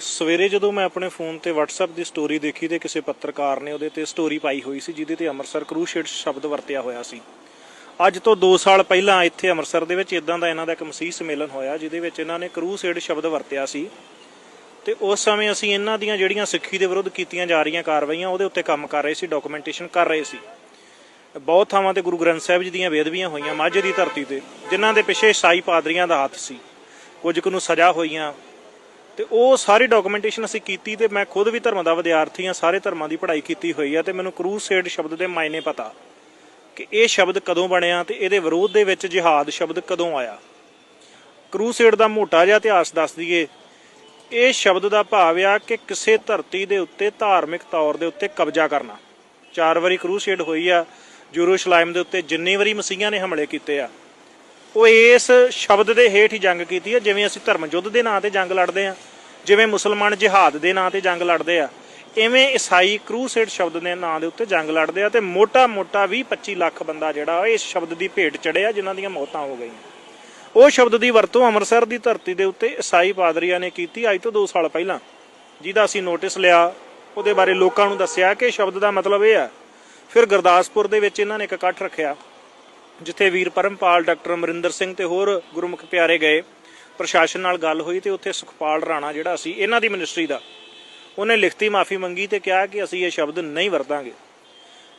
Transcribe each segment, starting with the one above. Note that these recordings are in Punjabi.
ਸਵੇਰੇ ਜਦੋਂ ਮੈਂ ਆਪਣੇ ਫੋਨ ਤੇ WhatsApp ਦੀ ਸਟੋਰੀ ਦੇਖੀ ਤੇ ਕਿਸੇ ਪੱਤਰਕਾਰ ਨੇ ਉਹਦੇ ਤੇ ਸਟੋਰੀ ਪਾਈ ਹੋਈ ਸੀ, ਜਿਹਦੇ ਤੇ ਅੰਮ੍ਰਿਤਸਰ ਕਰੂਸ਼ੇਡ ਸ਼ਬਦ ਵਰਤਿਆ ਹੋਇਆ ਸੀ। ਅੱਜ ਤੋਂ 2 ਸਾਲ ਪਹਿਲਾਂ ਇੱਥੇ ਅੰਮ੍ਰਿਤਸਰ ਦੇ ਵਿੱਚ ਇਦਾਂ ਦਾ ਇਹਨਾਂ ਦਾ ਇੱਕ ਮਸੀਹ ਸੰਮੇਲਨ ਹੋਇਆ, ਜਿਹਦੇ ਵਿੱਚ ਇਹਨਾਂ ਨੇ ਕਰੂਸੇਡ ਸ਼ਬਦ ਵਰਤਿਆ ਸੀ। ਤੇ ਉਸ ਸਮੇਂ ਅਸੀਂ ਇਹਨਾਂ ਦੀਆਂ ਜਿਹੜੀਆਂ ਸਿੱਖੀ ਦੇ ਵਿਰੁੱਧ ਕੀਤੀਆਂ ਜਾ ਰਹੀਆਂ ਕਾਰਵਾਈਆਂ, ਉਹਦੇ ਉੱਤੇ ਕੰਮ ਕਰ ਰਹੇ ਸੀ ਡਾਕੂਮੈਂਟੇਸ਼ਨ ਕਰ ਰਹੇ ਸੀ। ਬਹੁਤ ਥਾਵਾਂ ਤੇ ਗੁਰੂ ਗ੍ਰੰਥ ਸਾਹਿਬ ਜੀ ਦੀਆਂ ਬੇਅਦਬੀਆਂ ਹੋਈਆਂ ਮਾਝੇ ਦੀ ਧਰਤੀ ਤੇ, ਜਿਨ੍ਹਾਂ ਦੇ ਪਿੱਛੇ ਸਾਈ ਪਾਦਰੀਆਂ ਦਾ ਹੱਥ ਸੀ। ਕੁਝ ਕੁ ਨੂੰ ਸਜ਼ਾ ਹੋਈਆਂ ਤੇ ਉਹ ਸਾਰੀ ਡਾਕੂਮੈਂਟੇਸ਼ਨ ਅਸੀਂ ਕੀਤੀ ਤੇ ਮੈਂ ਖੁਦ ਵੀ ਧਰਮ ਦਾ ਵਿਦਿਆਰਥੀ ਹਾਂ, ਸਾਰੇ ਧਰਮਾਂ ਦੀ ਪੜ੍ਹਾਈ ਕੀਤੀ ਹੋਈ ਆ ਤੇ ਮੈਨੂੰ ਕਰੂਸੇਡ ਸ਼ਬਦ ਦੇ ਮਾਇਨੇ ਪਤਾ ਕਿ ਇਹ ਸ਼ਬਦ ਕਦੋਂ ਬਣਿਆ ਤੇ ਇਹਦੇ ਵਿਰੋਧ ਦੇ ਵਿੱਚ ਜਿਹਾਦ ਸ਼ਬਦ ਕਦੋਂ ਆਇਆ। ਕਰੂਸੇਡ ਦਾ ਮੋਟਾ ਜਿਹਾ ਇਤਿਹਾਸ ਦੱਸ ਦਈਏ। ਇਹ ਸ਼ਬਦ ਦਾ ਭਾਵ ਆ ਕਿ ਕਿਸੇ ਧਰਤੀ ਦੇ ਉੱਤੇ ਧਾਰਮਿਕ ਤੌਰ ਦੇ ਉੱਤੇ ਕਬਜ਼ਾ ਕਰਨਾ। ਚਾਰ ਵਾਰੀ ਕਰੂਸੇਡ ਹੋਈ ਆ, ਜਰੂਸ਼ਲਾਮ ਦੇ ਉੱਤੇ ਜਿੰਨੀ ਵਾਰੀ ਮਸੀਹਾਂ ਨੇ ਹਮਲੇ ਕੀਤੇ ਆ। ਉਹ ਇਸ ਸ਼ਬਦ ਦੇ ਹੇਠ ਹੀ ਜੰਗ ਕੀਤੀ ਆ, ਜਿਵੇਂ ਅਸੀਂ ਧਰਮ ਯੁੱਧ ਦੇ ਨਾਂ ਤੇ ਜੰਗ ਲੜਦੇ ਆ। ਜਿਵੇਂ ਮੁਸਲਮਾਨ ਜਿਹਾਦ ਦੇ ਨਾਂ ਤੇ ਜੰਗ ਲੜਦੇ ਆ ਐਵੇਂ ਈਸਾਈ ਕਰੂਸੇਡ ਸ਼ਬਦ ਦੇ ਨਾਂ ਦੇ ਉੱਤੇ ਜੰਗ ਲੜਦੇ ਆ ਤੇ ਮੋਟਾ-ਮੋਟਾ 20-25 ਲੱਖ ਬੰਦਾ ਜਿਹੜਾ ਇਸ ਸ਼ਬਦ ਦੀ ਭੇਟ ਚੜਿਆ ਜਿਨ੍ਹਾਂ ਦੀਆਂ ਮੌਤਾਂ ਹੋ ਗਈਆਂ। ਉਹ ਸ਼ਬਦ ਦੀ ਵਰਤੋਂ ਅੰਮ੍ਰਿਤਸਰ ਦੀ ਧਰਤੀ ਦੇ ਉੱਤੇ ਈਸਾਈ ਪਾਦਰੀਆਂ ਨੇ ਕੀਤੀ ਅੱਜ ਤੋਂ 2 ਸਾਲ ਪਹਿਲਾਂ। ਜਿਹਦਾ ਅਸੀਂ ਨੋਟਿਸ ਲਿਆ, ਉਹਦੇ ਬਾਰੇ ਲੋਕਾਂ ਨੂੰ ਦੱਸਿਆ ਕਿ ਸ਼ਬਦ ਦਾ ਮਤਲਬ ਇਹ ਆ, ਫਿਰ ਗੁਰਦਾਸਪੁਰ ਦੇ ਵਿੱਚ ਇਹਨਾਂ ਨੇ ਇੱਕ ਇਕੱਠ ਰੱਖਿਆ, ਜਿੱਥੇ ਵੀਰ ਪਰਮਪਾਲ ਡਾਕਟਰ ਅਮਰਿੰਦਰ ਸਿੰਘ ਤੇ ਹੋਰ ਗੁਰਮੁਖ ਪਿਆਰੇ ਗਏ। ਪ੍ਰਸ਼ਾਸਨ ਨਾਲ ਗੱਲ ਹੋਈ ਤੇ ਉੱਥੇ ਸੁਖਪਾਲ ਰਾਣਾ ਜਿਹੜਾ ਸੀ, ਇਹਨਾਂ ਦੀ ਮਿਨਿਸਟਰੀ ਦਾ, ਉਹਨੇ ਲਿਖਤੀ ਮਾਫੀ ਮੰਗੀ ਤੇ ਕਿਹਾ ਕਿ ਅਸੀਂ ਇਹ ਸ਼ਬਦ ਨਹੀਂ ਵਰਤਾਂਗੇ।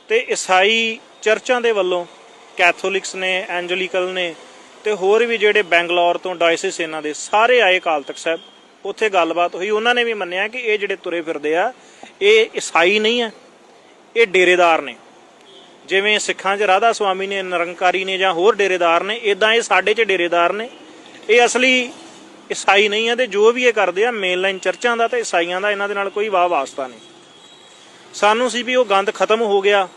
ਤੇ ਈਸਾਈ ਚਰਚਾਂ ਦੇ ਵੱਲੋਂ ਕੈਥੋਲਿਕਸ ਨੇ, ਐਂਜਲੀਕਲ ਨੇ ਤੇ ਹੋਰ ਵੀ ਜਿਹੜੇ ਬੈਂਗਲੌਰ ਤੋਂ ਡਾਇਸਿਸ ਇਹਨਾਂ ਦੇ, ਸਾਰੇ ਆਏ ਕਾਲ ਤਖਤ ਸਾਹਿਬ, ਉੱਥੇ ਗੱਲਬਾਤ ਹੋਈ। ਉਹਨਾਂ ਨੇ ਵੀ ਮੰਨਿਆ ਕਿ ਇਹ ਜਿਹੜੇ ਤੁਰੇ ਫਿਰਦੇ ਆ, ਇਹ ਈਸਾਈ ਨਹੀਂ ਹੈ ਇਹ ਡੇਰੇਦਾਰ ਨੇ। ਜਿਵੇਂ ਸਿੱਖਾਂ 'ਚ ਰਾਧਾ ਸੁਆਮੀ ਨੇ, ਨਿਰੰਕਾਰੀ ਨੇ ਜਾਂ ਹੋਰ ਡੇਰੇਦਾਰ ਨੇ ਇਦਾਂ ਇਹ ਸਾਡੇ 'ਚ ਡੇਰੇਦਾਰ ਨੇ ਇਹ ਅਸਲੀ ਈਸਾਈ ਨਹੀਂ ਆ ਤੇ ਜੋ ਵੀ ਇਹ ਕਰਦੇ ਆ ਮੇਨਲਾਈਨ ਚਰਚਾਂ ਦਾ ਤੇ ਈਸਾਈਆਂ ਦਾ, ਇਹਨਾਂ ਦੇ ਨਾਲ ਕੋਈ ਵਾਹ ਵਾਸਤਾ ਨਹੀਂ। ਸਾਨੂੰ ਸੀ ਵੀ ਉਹ ਗੰਦ ਖਤਮ ਹੋ ਗਿਆ,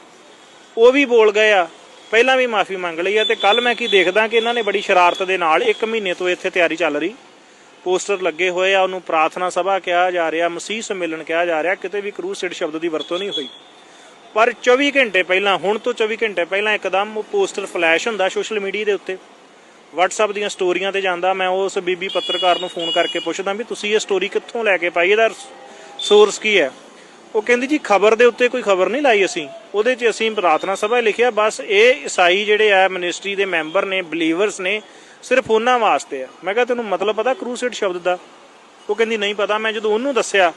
ਉਹ ਵੀ ਬੋਲ ਗਏ ਆ, ਪਹਿਲਾਂ ਵੀ ਮਾਫੀ ਮੰਗ ਲਈ ਆ ਤੇ ਕੱਲ ਮੈਂ ਕੀ ਦੇਖਦਾ ਕਿ ਇਹਨਾਂ ਨੇ ਬੜੀ ਸ਼ਰਾਰਤ ਦੇ ਨਾਲ 1 ਮਹੀਨੇ ਤੋਂ ਇੱਥੇ ਤਿਆਰੀ ਚੱਲ ਰਹੀ। ਪੋਸਟਰ ਲੱਗੇ ਹੋਏ ਆ, ਉਹਨੂੰ ਪ੍ਰਾਰਥਨਾ ਸਭਾ ਕਿਹਾ ਜਾ ਰਿਹਾ, ਮਸੀਹ ਸੰਮੇਲਨ ਕਿਹਾ ਜਾ ਰਿਹਾ, ਕਿਤੇ ਵੀ ਕਰੂਸੇਡ ਸ਼ਬਦ ਦੀ ਵਰਤੋਂ ਨਹੀਂ ਹੋਈ। ਪਰ 24 ਘੰਟੇ ਪਹਿਲਾਂ, ਹੁਣ ਤੋਂ 24 ਘੰਟੇ ਪਹਿਲਾਂ ਇੱਕਦਮ ਉਹ ਪੋਸਟਰ ਫਲੈਸ਼ ਹੁੰਦਾ ਸੋਸ਼ਲ ਮੀਡੀਆ ਦੇ ਉੱਤੇ। WhatsApp ਦੀਆਂ ਸਟੋਰੀਆਂ ਤੇ ਜਾਂਦਾ, ਮੈਂ ਉਸ ਬੀਬੀ ਪੱਤਰਕਾਰ ਨੂੰ ਫੋਨ ਕਰਕੇ ਪੁੱਛਦਾ ਵੀ ਤੁਸੀਂ ਇਹ ਸਟੋਰੀ ਕਿੱਥੋਂ ਲੈ ਕੇ ਪਾਈ? ਇਹਦਾ ਸੋਰਸ ਕੀ ਹੈ? ਉਹ ਕਹਿੰਦੀ ਜੀ, ਖਬਰ ਦੇ ਉੱਤੇ ਕੋਈ ਖਬਰ ਨਹੀਂ ਲਾਈ ਅਸੀਂ। ਉਹਦੇ 'ਚ ਅਸੀਂ ਪ੍ਰਾਰਥਨਾ ਸਭਾ ਲਿਖਿਆ, ਬਸ ਇਹ ਈਸਾਈ ਜਿਹੜੇ ਆ ਮਿਨਿਸਟਰੀ ਦੇ ਮੈਂਬਰ ਨੇ ਬਲੀਵਰਸ ਨੇ, ਸਿਰਫ ਉਹਨਾਂ ਵਾਸਤੇ ਆ। ਮੈਂ ਕਿਹਾ, ਤੈਨੂੰ ਮਤਲਬ ਪਤਾ ਕਰੂਸੇਡ ਸ਼ਬਦ ਦਾ? ਉਹ ਕਹਿੰਦੀ, ਨਹੀਂ ਪਤਾ। ਮੈਂ ਜਦੋਂ ਉਹਨੂੰ ਦੱਸਿਆ,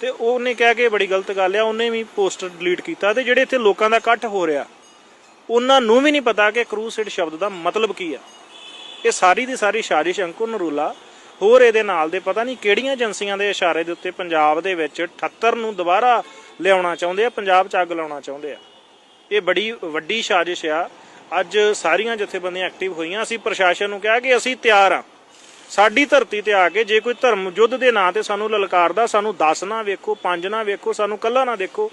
ਤੇ ਉਹਨੇ ਕਿਹਾ ਕਿ ਬੜੀ ਗਲਤ ਗੱਲ ਆ, ਉਹਨੇ ਵੀ ਪੋਸਟਰ ਡਿਲੀਟ ਕੀਤਾ। ਤੇ ਜਿਹੜੇ ਇੱਥੇ ਲੋਕਾਂ ਦਾ ਇਕੱਠ ਹੋ ਰਿਹਾ, ਉਹਨਾਂ ਨੂੰ ਵੀ ਨਹੀਂ ਪਤਾ ਕਿ ਕਰੂਸੇਡ ਸ਼ਬਦ ਦਾ ਮਤਲਬ ਕੀ ਆ। ਇਹ ਸਾਰੀ ਦੀ ਸਾਰੀ ਸਾਜ਼ਿਸ਼ ਅੰਕੁਰ ਨਰੂਲਾ ਹੋਰ ਇਹਦੇ ਨਾਲ ਦੇ ਪਤਾ ਨਹੀਂ ਕਿਹੜੀਆਂ ਏਜੰਸੀਆਂ ਦੇ ਇਸ਼ਾਰੇ ਦੇ ਉੱਤੇ ਪੰਜਾਬ ਦੇ ਵਿੱਚ 78 ਨੂੰ ਦੁਬਾਰਾ ਲਿਆਉਣਾ ਚਾਹੁੰਦੇ ਆ, ਪੰਜਾਬ 'ਚ ਅੱਗ ਲਾਉਣਾ ਚਾਹੁੰਦੇ ਆ। ਇਹ ਬੜੀ ਵੱਡੀ ਸਾਜ਼ਿਸ਼ ਆ। ਅੱਜ ਸਾਰੀਆਂ ਜਥੇਬੰਦੀਆਂ ਐਕਟਿਵ ਹੋਈਆਂ। ਅਸੀਂ ਪ੍ਰਸ਼ਾਸਨ ਨੂੰ ਕਿਹਾ ਕਿ ਅਸੀਂ ਤਿਆਰ ਆ। ਸਾਡੀ ਧਰਤੀ ਤੇ ਆ ਕੇ ਜੇ ਕੋਈ ਧਰਮ ਯੁੱਧ ਦੇ ਨਾਂ ਤੇ ਸਾਨੂੰ ਲਲਕਾਰਦਾ, ਸਾਨੂੰ 10 ਨਾ ਵੇਖੋ 5 ਨਾ ਵੇਖੋ, ਸਾਨੂੰ ਕੱਲਾ ਨਾ ਦੇਖੋ,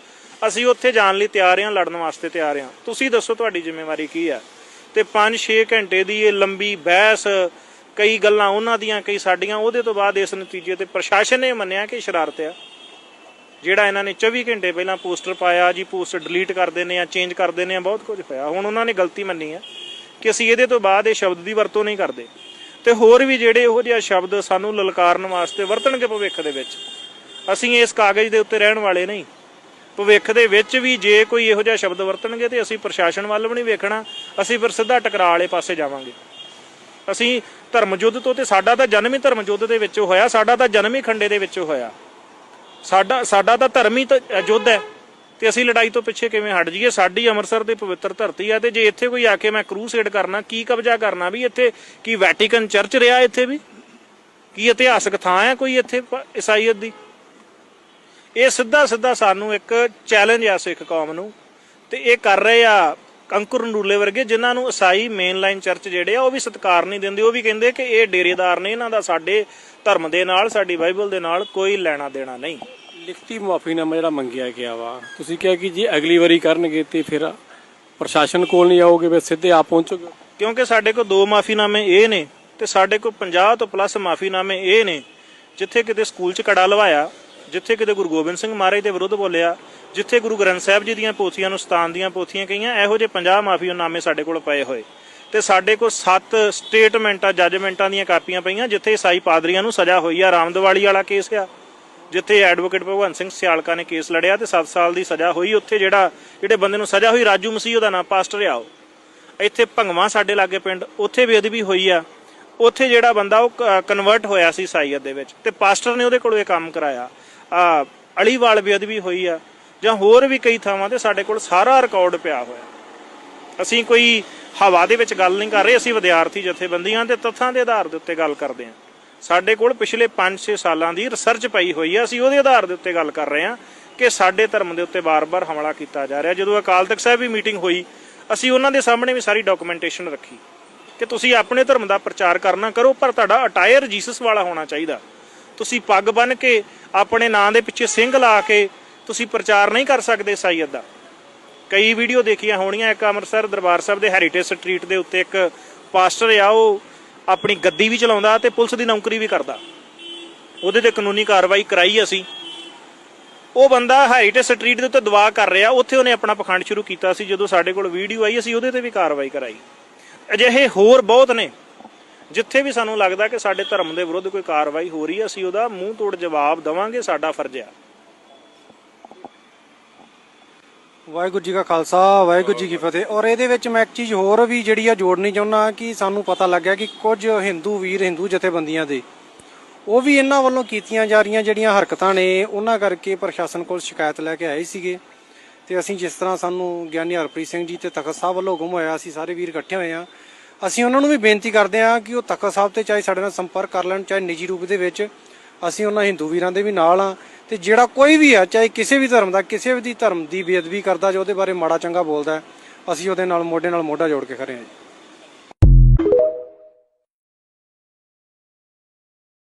ਅਸੀਂ ਉੱਥੇ ਜਾਣ ਲਈ ਤਿਆਰ ਹਾਂ ਲੜਨ ਵਾਸਤੇ ਤਿਆਰ ਹਾਂ ਤੁਸੀਂ ਦੱਸੋ ਤੁਹਾਡੀ ਜ਼ਿੰਮੇਵਾਰੀ ਕੀ ਆ? ਤੇ 5-6 ਘੰਟੇ ਦੀ ਇਹ ਲੰਬੀ ਬਹਿਸ, ਕਈ ਗੱਲਾਂ ਉਹਨਾਂ ਦੀਆਂ, ਕਈ ਸਾਡੀਆਂ, ਉਹਦੇ ਤੋਂ ਬਾਅਦ ਇਸ ਨਤੀਜੇ ਤੇ ਪ੍ਰਸ਼ਾਸਨ ਨੇ ਮੰਨਿਆ ਕਿ ਸ਼ਰਾਰਤ ਆ। ਜਿਹੜਾ ਇਹਨਾਂ ਨੇ 24 ਘੰਟੇ ਪਹਿਲਾਂ ਪੋਸਟਰ ਪਾਇਆ, ਜੀ ਪੋਸਟਰ ਡਿਲੀਟ ਕਰ ਦਿੰਦੇ ਆ, ਚੇਂਜ ਕਰ ਦਿੰਦੇ ਆ, ਬਹੁਤ ਕੁਝ ਹੋਇਆ। ਹੁਣ ਉਹਨਾਂ ਨੇ ਗਲਤੀ ਮੰਨੀ ਆ ਕਿ ਅਸੀਂ ਇਹਦੇ ਤੋਂ ਬਾਅਦ ਇਹ ਸ਼ਬਦ ਦੀ ਵਰਤੋਂ ਨਹੀਂ ਕਰਦੇ। ਤੇ ਹੋਰ ਵੀ ਜਿਹੜੇ ਇਹੋ ਜਿਹਾ ਸ਼ਬਦ ਸਾਨੂੰ ਲਲਕਾਰਨ ਵਾਸਤੇ ਵਰਤਣਗੇ ਭਵਿੱਖ ਦੇ ਵਿੱਚ, ਅਸੀਂ ਇਸ ਕਾਗਜ਼ ਦੇ ਉੱਤੇ ਰਹਿਣ ਵਾਲੇ ਨਹੀਂ। ਭਵਿੱਖ ਦੇ ਵਿੱਚ ਵੀ ਜੇ ਕੋਈ ਇਹੋ ਜਿਹਾ ਸ਼ਬਦ ਵਰਤਣਗੇ ਤੇ ਅਸੀਂ ਪ੍ਰਸ਼ਾਸਨ ਵੱਲ ਵੀ ਨਹੀਂ ਵੇਖਣਾ, ਅਸੀਂ ਫਿਰ ਸਿੱਧਾ ਟਕਰਾਅ ਵਾਲੇ ਪਾਸੇ ਜਾਵਾਂਗੇ। ਅਸੀਂ ਧਰਮ ਯੁੱਧ ਤੋਂ ਤੇ ਸਾਡਾ ਤਾਂ ਜਨਮ ਹੀ ਧਰਮ ਯੁੱਧ ਦੇ ਵਿੱਚੋਂ ਹੋਇਆ, ਸਾਡਾ ਤਾਂ ਜਨਮ ਹੀ ਖੰਡੇ ਦੇ ਵਿੱਚ ਹੋਇਆ। ਸਾਡਾ ਸਾਡਾ ਤਾਂ ਧਰਮ ਹੀ ਯੁੱਧ ਹੈ। ਤੇ ਅਸੀਂ ਲੜਾਈ ਤੋਂ ਪਿੱਛੇ ਕਿਵੇਂ ਹਟ ਜਾਈਏ? ਸਾਡੀ ਅੰਮ੍ਰਿਤਸਰ ਦੀ ਪਵਿੱਤਰ ਧਰਤੀ ਆ ਤੇ ਜੇ ਇੱਥੇ ਕੋਈ ਆ ਕੇ ਮੈਂ ਕਰੂਸੇਡ ਕਰਨਾ, ਕੀ ਕਬਜ਼ਾ ਕਰਨਾ ਵੀ ਇੱਥੇ? ਕੀ ਵੈਟੀਕਨ ਚਰਚ ਰਿਹਾ ਇੱਥੇ ਵੀ? ਕੀ ਇਤਿਹਾਸਕ ਥਾਂ ਹੈ ਕੋਈ ਇੱਥੇ ਪ- ਈਸਾਈਅਤ ਦੀ? ਇਹ ਸਿੱਧਾ ਸਿੱਧਾ ਸਾਨੂੰ ਇੱਕ ਚੈਲੰਜ ਆ ਸਿੱਖ ਕੌਮ ਨੂੰ ਤੇ ਇਹ ਕਰ ਰਹੇ ਆ ਕੰਕੁਰ ਨੂਲੇ ਵਰਗੇ ਜਿਨ੍ਹਾਂ ਨੂੰ ਈਸਾਈ ਮੇਨ ਲਾਈਨ ਚਰਚ ਜਿਹੜੇ ਆ ਉਹ ਵੀ ਸਤਿਕਾਰ ਨਹੀਂ ਦਿੰਦੇ। ਉਹ ਵੀ ਕਹਿੰਦੇ ਕਿ ਇਹ ਡੇਰੇਦਾਰ ਨੇ ਇਹਨਾਂ ਦਾ ਸਾਡੇ ਧਰਮ ਦੇ ਨਾਲ ਸਾਡੀ ਬਾਈਬਲ ਦੇ ਨਾਲ ਕੋਈ ਲੈਣਾ ਦੇਣਾ ਨਹੀਂ। ਲਿਖਤੀ ਮੁਆਫੀਨਾਮਾ ਜਿਹੜਾ ਮੰਗਿਆ ਗਿਆ ਵਾ ਤੁਸੀਂ ਕਿਹਾ ਕਿ ਜੇ ਅਗਲੀ ਵਾਰੀ ਕਰਨਗੇ ਤੇ ਫਿਰ ਪ੍ਰਸ਼ਾਸਨ ਕੋਲ ਨਹੀਂ ਆਓਗੇ ਵੀ ਸਿੱਧੇ ਆਪ ਪਹੁੰਚੋਗੇ? ਕਿਉਂਕਿ ਸਾਡੇ ਕੋਲ ਦੋ ਮਾਫੀਨਾਮੇ ਇਹ ਨੇ ਤੇ ਸਾਡੇ ਕੋਲ 50 ਤੋਂ ਪਲੱਸ ਮਾਫੀਨਾਮੇ ਇਹ ਨੇ ਜਿੱਥੇ ਕਿਤੇ ਸਕੂਲ 'ਚ ਕੜਾ ਲਵਾਇਆ ਜਿੱਥੇ ਕਿਤੇ ਗੁਰੂ ਗੋਬਿੰਦ ਸਿੰਘ ਮਹਾਰਾਜ ਦੇ ਵਿਰੁੱਧ ਬੋਲਿਆ, ਜਿੱਥੇ ਗੁਰੂ ਗ੍ਰੰਥ ਸਾਹਿਬ ਜੀ ਦੀਆਂ ਪੋਥੀਆਂ ਨੂੰ ਸਤਾਨ ਦੀਆਂ ਪੋਥੀਆਂ ਕਹੀਆਂ, ਇਹੋ ਜਿਹੇ 50 ਮਾਫੀਨਾਮੇ ਸਾਡੇ ਕੋਲ ਪਏ ਹੋਏ। ਤੇ ਸਾਡੇ ਕੋਲ 7 ਸਟੇਟਮੈਂਟਾਂ, ਜੱਜਮੈਂਟਾਂ ਦੀਆਂ ਕਾਪੀਆਂ ਪਈਆਂ, ਜਿੱਥੇ ਈਸਾਈ ਪਾਦਰੀਆਂ ਨੂੰ ਸਜ਼ਾ ਹੋਈ ਆ ਰਾਮਦਵਾਲੀ ਵਾਲਾ ਕੇਸ ਆ, ਜਿੱਥੇ ਐਡਵੋਕੇਟ ਭਗਵੰਤ ਸਿੰਘ ਸਿਆਲਕਾ ਨੇ ਕੇਸ ਲੜਿਆ ਤੇ 7 ਸਾਲ ਦੀ ਸਜ਼ਾ ਹੋਈ, ਉੱਥੇ ਜਿਹੜਾ, ਜਿਹੜੇ ਬੰਦੇ ਨੂੰ ਸਜ਼ਾ ਹੋਈ, ਰਾਜੂ ਮਸੀਹ, ਉਹਦਾ ਨਾਮ ਪਾਸਟਰ ਆ ਉਹ। ਇੱਥੇ ਭੰਗਵਾ ਸਾਡੇ ਲਾਗੇ ਪਿੰਡ, ਉੱਥੇ ਬੇਅਦਬੀ ਹੋਈ ਆ। ਉੱਥੇ ਜਿਹੜਾ ਬੰਦਾ ਉਹ ਕਨਵਰਟ ਹੋਇਆ ਸੀ ਸਾਈਅਤ ਦੇ ਵਿੱਚ, ਤੇ ਪਾਸਟਰ ਨੇ ਉਹਦੇ ਕੋਲੋਂ ਇਹ ਕੰਮ ਕਰਾਇਆ। ਆ, ਅਲੀਵਾਲ ਬੇਅਦਬੀ ਹੋਈ ਆ, ਜਾਂ ਹੋਰ ਵੀ ਕਈ ਥਾਵਾਂ ਤੇ ਸਾਡੇ ਕੋਲ ਸਾਰਾ ਰਿਕਾਰਡ ਪਿਆ ਹੋਇਆ। ਅਸੀਂ ਕੋਈ ਹਵਾ ਦੇ ਵਿੱਚ ਗੱਲ ਨਹੀਂ ਕਰ ਰਹੇ, ਅਸੀਂ ਵਿਦਿਆਰਥੀ ਜਥੇਬੰਦੀਆਂ ਤੇ ਤੱਥਾਂ ਦੇ ਆਧਾਰ ਦੇ ਉੱਤੇ ਗੱਲ ਕਰਦੇ ਹਾਂ। ਸਾਡੇ ਕੋਲ ਪਿਛਲੇ 5-6 ਸਾਲਾਂ ਦੀ ਰਿਸਰਚ ਪਈ ਹੋਈ ਹੈ ਅਸੀਂ ਉਹਦੇ ਆਧਾਰ ਦੇ ਉੱਤੇ ਗੱਲ ਕਰ ਰਹੇ ਹਾਂ ਕਿ ਸਾਡੇ ਧਰਮ ਦੇ ਉੱਤੇ ਬਾਰ-ਬਾਰ ਹਮਲਾ ਕੀਤਾ ਜਾ ਰਿਹਾ। ਜਦੋਂ ਅਕਾਲ ਤਖਤ ਸਾਹਿਬ ਵੀ ਮੀਟਿੰਗ ਹੋਈ, ਅਸੀਂ ਉਹਨਾਂ ਦੇ ਸਾਹਮਣੇ ਵੀ ਸਾਰੀ ਡਾਕੂਮੈਂਟੇਸ਼ਨ ਰੱਖੀ ਕਿ ਤੁਸੀਂ ਆਪਣੇ ਧਰਮ ਦਾ ਪ੍ਰਚਾਰ ਕਰਨਾ ਕਰੋ, ਪਰ ਤੁਹਾਡਾ ਅਟਾਇਰ ਜੀਸਸ ਵਾਲਾ ਹੋਣਾ ਚਾਹੀਦਾ। ਤੁਸੀਂ ਪੱਗ ਬੰਨ ਕੇ ਆਪਣੇ ਨਾਂ ਦੇ ਪਿੱਛੇ ਸਿੰਘ ਲਾ ਕੇ ਤੁਸੀਂ ਪ੍ਰਚਾਰ ਨਹੀਂ ਕਰ ਸਕਦੇ ਸਾਈਅਦ ਦਾ। ਕਈ ਵੀਡੀਓ ਦੇਖੀਆਂ ਹੋਣੀਆਂ ਇੱਕ ਅੰਮ੍ਰਿਤਸਰ ਦਰਬਾਰ ਸਾਹਿਬ ਦੇ ਹੈਰੀਟੇਜ ਸਟਰੀਟ ਦੇ ਉੱਤੇ ਇੱਕ ਪਾਸਟਰ ਆ, ਉਹ ਆਪਣੀ ਗੱਦੀ ਵੀ ਚਲਾਉਂਦਾ ਤੇ ਪੁਲਿਸ ਦੀ ਨੌਕਰੀ ਵੀ ਕਰਦਾ। ਉਹਦੇ ਤੇ ਕਾਨੂੰਨੀ ਕਾਰਵਾਈ ਕਰਾਈ ਅਸੀਂ। ਉਹ ਬੰਦਾ ਹੈਰੀਟੇਜ ਸਟਰੀਟ ਦੇ ਉੱਤੇ ਦਵਾ ਕਰ ਰਿਹਾ, ਉੱਥੇ ਉਹਨੇ ਆਪਣਾ ਪਖੰਡ ਸ਼ੁਰੂ ਕੀਤਾ ਸੀ, ਜਦੋਂ ਸਾਡੇ ਕੋਲ ਵੀਡੀਓ ਆਈ, ਅਸੀਂ ਉਹਦੇ ਤੇ ਵੀ ਕਾਰਵਾਈ ਕਰਾਈ। ਅਜਿਹੇ ਹੋਰ ਬਹੁਤ ਨੇ। ਜਿੱਥੇ ਵੀ ਸਾਨੂੰ ਲੱਗਦਾ ਕਿ ਸਾਡੇ ਧਰਮ ਦੇ ਵਿਰੁੱਧ ਕੋਈ ਕਾਰਵਾਈ ਹੋ ਰਹੀ ਹੈ, ਅਸੀਂ ਉਹਦਾ ਮੂੰਹ ਤੋੜ ਜਵਾਬ ਦਵਾਂਗੇ, ਸਾਡਾ ਫਰਜ਼ ਆ। ਵਾਹਿਗੁਰੂ ਜੀ ਕਾ ਖਾਲਸਾ, ਵਾਹਿਗੁਰੂ ਜੀ ਕੀ ਫਤਿਹ। ਔਰ ਇਹਦੇ ਵਿੱਚ ਮੈਂ ਇੱਕ ਚੀਜ਼ ਹੋਰ ਵੀ ਜਿਹੜੀ ਆ ਜੋੜਨੀ ਚਾਹੁੰਦਾ ਕਿ ਸਾਨੂੰ ਪਤਾ ਲੱਗਿਆ ਕਿ ਕੁਝ ਹਿੰਦੂ ਵੀਰ, ਹਿੰਦੂ ਜਥੇਬੰਦੀਆਂ ਦੇ, ਉਹ ਵੀ ਇਹਨਾਂ ਵੱਲੋਂ ਕੀਤੀਆਂ ਜਾ ਰਹੀਆਂ ਜਿਹੜੀਆਂ ਹਰਕਤਾਂ ਨੇ, ਉਹਨਾਂ ਕਰਕੇ ਪ੍ਰਸ਼ਾਸਨ ਕੋਲ ਸ਼ਿਕਾਇਤ ਲੈ ਕੇ ਆਏ ਸੀਗੇ। ਤੇ ਅਸੀਂ ਜਿਸ ਤਰ੍ਹਾਂ ਸਾਨੂੰ ਗਿਆਨੀ ਹਰਪ੍ਰੀਤ ਸਿੰਘ ਜੀ ਤੇ ਤਖਤ ਸਾਹਿਬ ਵੱਲੋਂ ਹੁਕਮ ਹੋਇਆ, ਅਸੀਂ ਸਾਰੇ ਵੀਰ ਇਕੱਠੇ ਹੋਏ ਆ ਅਸੀਂ ਉਹਨਾਂ ਨੂੰ ਵੀ ਬੇਨਤੀ ਕਰਦੇ ਹਾਂ ਕਿ ਉਹ ਤਖਤ ਸਾਹਿਬ ਤੇ ਚਾਹੇ ਸਾਡੇ ਨਾਲ ਸੰਪਰਕ ਕਰ ਲੈਣ, ਚਾਹੇ ਨਿੱਜੀ ਰੂਪ ਦੇ ਵਿੱਚ, ਅਸੀਂ ਉਹਨਾਂ ਹਿੰਦੂ ਵੀਰਾਂ ਦੇ ਵੀ ਨਾਲ ਆ ਤੇ ਜਿਹੜਾ ਕੋਈ ਵੀ ਆ ਚਾਹੇ ਕਿਸੇ ਵੀ ਧਰਮ ਦਾ, ਕਿਸੇ ਵੀ ਧਰਮ ਦੀ ਬੇਅਦਬੀ ਕਰਦਾ ਜੋ ਉਹਦੇ ਬਾਰੇ ਮਾੜਾ ਚੰਗਾ ਬੋਲਦਾ ਅਸੀਂ ਉਹਦੇ ਨਾਲ ਮੋਢੇ ਨਾਲ ਮੋਢਾ ਜੋੜ ਕੇ ਖੜੇ ਆ ਜੀ।